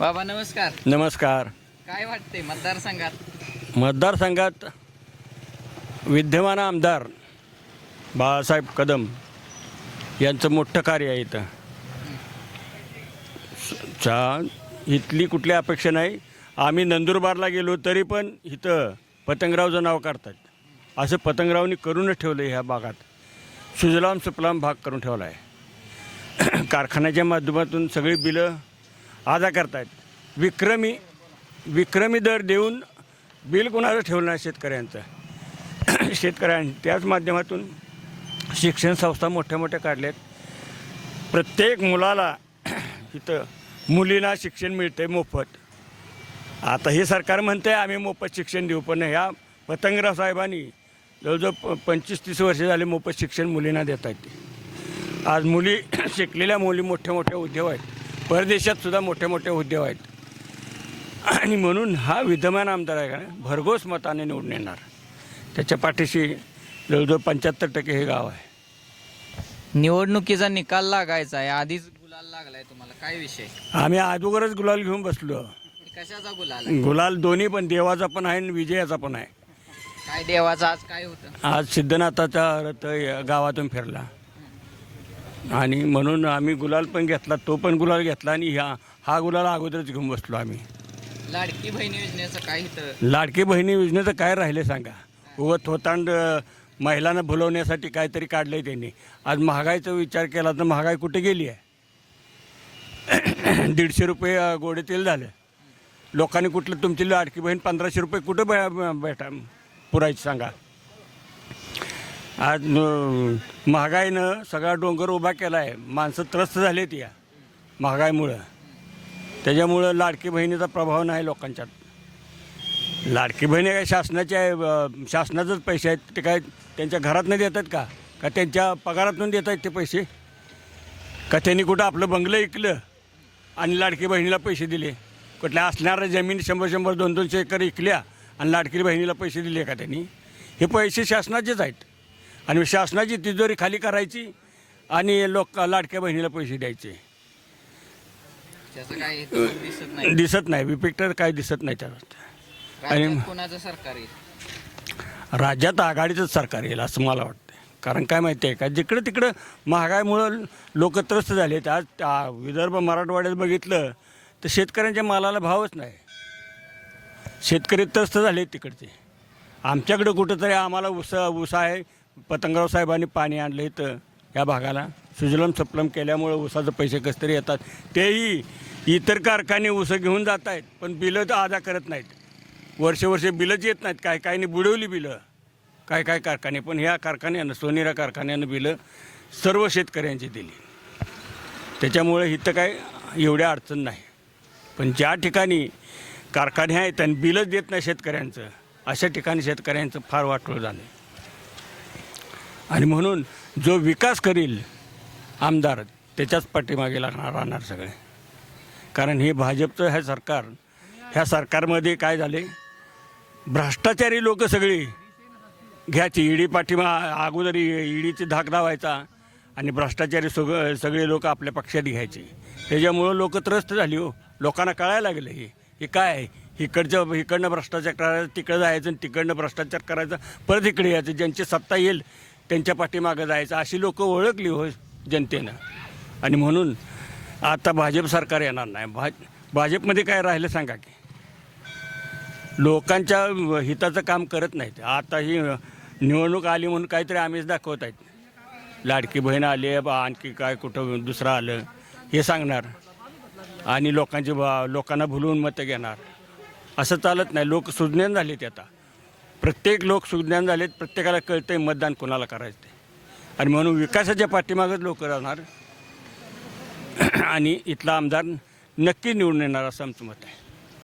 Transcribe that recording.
बाबा नमस्कार. नमस्कार. काय वाटते मतदारसंघात? मतदारसंघात विद्यमान आमदार बाळासाहेब कदम यांचं मोठं कार्य आहे इथं. चा इथली कुठली अपेक्षा नाही. आम्ही नंदुरबारला गेलो तरी पण इथं पतंगरावचं नाव काढतात. असं पतंगरावनी करूनच ठेवलं ह्या भागात. सुजलाम सुफलाम भाग करून ठेवला आहे कारखान्याच्या माध्यमातून सगळी बिलं आदा करतायत. विक्रमी विक्रमी दर देऊन बिल कोणाचं ठेवलं नाही शेतकऱ्यांचं. शेतकऱ्यां त्याच माध्यमातून शिक्षण संस्था मोठ्या मोठ्या काढल्यात. प्रत्येक मुलाला इथं मुलींना शिक्षण मिळतंय मोफत. आता हे सरकार म्हणते आम्ही मोफत शिक्षण देऊ पण ह्या पतंगराव साहेबांनी जवळजवळ प पंचवीस तीस वर्ष झाले मोफत शिक्षण मुलींना देत आहेत आज मुली शिकलेल्या मुली मोठ्या मोठ्या उद्योग आहेत. परदेशात सुद्धा मोठ्या मोठ्या उद्योग आहेत. आणि म्हणून हा विद्यमान आमदार आहे का भरघोस मताने निवडून येणार. त्याच्या पाठीशी जवळजवळ पंच्याहत्तर टक्के हे गाव आहे. निवडणुकीचा निकाल लागायचा आहे. आधीच गुलाल लागलाय तुम्हाला. काय विषय? आम्ही अगोदरच गुलाल घेऊन बसलो. कशाचा गुलाल आहे? गुलाल दोन्ही पण देवाचा पण आहे आणि विजयाचा पण आहे. काय देवाचं? आज काय होतं? आज सिद्धनाथाचा रथ गावातून फिरला. आणि म्हणून आम्ही गुलाल पण घेतला तो पण गुलाल घेतला आणि ह्या हा गुलाल अगोदरच घेऊन बसलो आम्ही. लाडकी बहीण योजनेचं काय इथं? लाडकी बहिणी योजनेचं काय राहिले सांगा? व थोतांड महिलांना भुलवण्यासाठी काहीतरी काढलं आहे त्यांनी. आज महागाईचा विचार केला तर महागाई कुठे गेली आहे? दीडशे रुपये गोडे तेल झालं. लोकांनी कुठलं तुमची लाडकी बहीण पंधराशे रुपये कुठं बे- भेटा पुरायची सांगा? आज महागाईनं सगळा डोंगर उभा केला आहे माणसं त्रस्त झाली आहेत या महागाईमुळं. त्याच्यामुळं लाडकी बहिणीचा प्रभाव नाही लोकांच्यात. लाडकी बहिणी काय शासनाचे आहे शासनाचंच पैसे आहेत ते काय त्यांच्या घरातनं देतात का? का त्यांच्या पगारातून देत आहेत ते पैसे? का त्यांनी कुठं आपलं बंगलं ऐकलं आणि लाडकी बहिणीला पैसे दिले? कुठल्या असणाऱ्या जमीन शंभर शंभर दोन दोनशे एकर ऐकल्या आणि लाडकी बहिणीला पैसे दिले का त्यांनी? हे पैसे शासनाचेच आहेत. आणि शासनाची तिजोरी खाली करायची आणि लोक लाडक्या बहिणीला पैसे द्यायचे. दिसत नाही. विपिक्टर काय दिसत नाही त्यात आणि- सरकार राज्यात आघाडीचंच सरकार येईल असं मला वाटतं कारण काय माहिती आहे का? जिकडं तिकडं महागाईमुळं लोक त्रस्त झाले आहेत. आज त्या विदर्भ मराठवाड्यात बघितलं तर शेतकऱ्यांच्या मालाला भावच नाही. शेतकरी त्रस्त झाले तिकडचे. आमच्याकडं कुठंतरी आम्हाला ऊस ऊस आहे. पतंगराव साहेबांनी पाणी आणलं इथं या भागाला. सुजलम सप्लम केल्यामुळं ऊसाचं पैसे कसतरी येतात. तेही इतर कारखाने ऊस घेऊन जात आहेत पण बिलं तर अदा करत नाहीत. वर्ष वर्ष बिलंच येत नाहीत. काय काहीने बुडवली बिलं. काय काय कारखाने पण ह्या कारखान्यानं सोनेरा कारखान्यानं बिलं सर्व शेतकऱ्यांची दिली. त्याच्यामुळे इथं काय एवढ्या अडचण नाही. पण ज्या ठिकाणी कारखाने आहेत आणि बिलच देत नाही शेतकऱ्यांचं अशा ठिकाणी शेतकऱ्यांचं फार वाटलं झालं आणि म्हणून जो विकास करील आमदार त्याच्याच पाठीमागे लागणार राहणार सगळे. कारण हे भाजपचं हे सरकार ह्या सरकारमध्ये काय झाले? भ्रष्टाचारी लोक सगळी. घ्यायची ईडी पाठीमा अगोदर ईडीची धाक धावायचा आणि भ्रष्टाचारी सग सगळे लोक आपल्या पक्षात घ्यायचे. त्याच्यामुळं लोक त्रस्त झाली हो. लोकांना कळायला लागलं हे. हे काय? आहे इकडचं इकडनं भ्रष्टाचार करायचं तिकडं जायचं आणि तिकडनं भ्रष्टाचार करायचा. परत इकडे यायचं. ज्यांची सत्ता येईल त्यांच्या पाठीमागं जायचं अशी लोकं ओळखली हो जनतेनं. आणि म्हणून आता भाजप सरकार येणार नाही. भाज भाजपमध्ये काय राहिलं सांगा की. लोकांच्या हिताचं काम करत नाहीत. आता ही निवडणूक आली म्हणून काहीतरी आम्हीच दाखवत आहेत. लाडकी बहीण आली बा आणखी काय कुठं दुसरं आलं हे सांगणार. आणि लोकांची बा लोकांना भुलवून मतं घेणार. असं चालत नाही. लोक सुज्ञान झालेत आता. प्रत्येक लोक सुज्ञान झालेत प्रत्येकाला कळतं आहे मतदान कोणाला करायचं ते आणि म्हणून विकासाच्या पाठीमागच लोक राहणार. आणि इथला आमदार नक्की निवडून येणार असं आमचं मत आहे.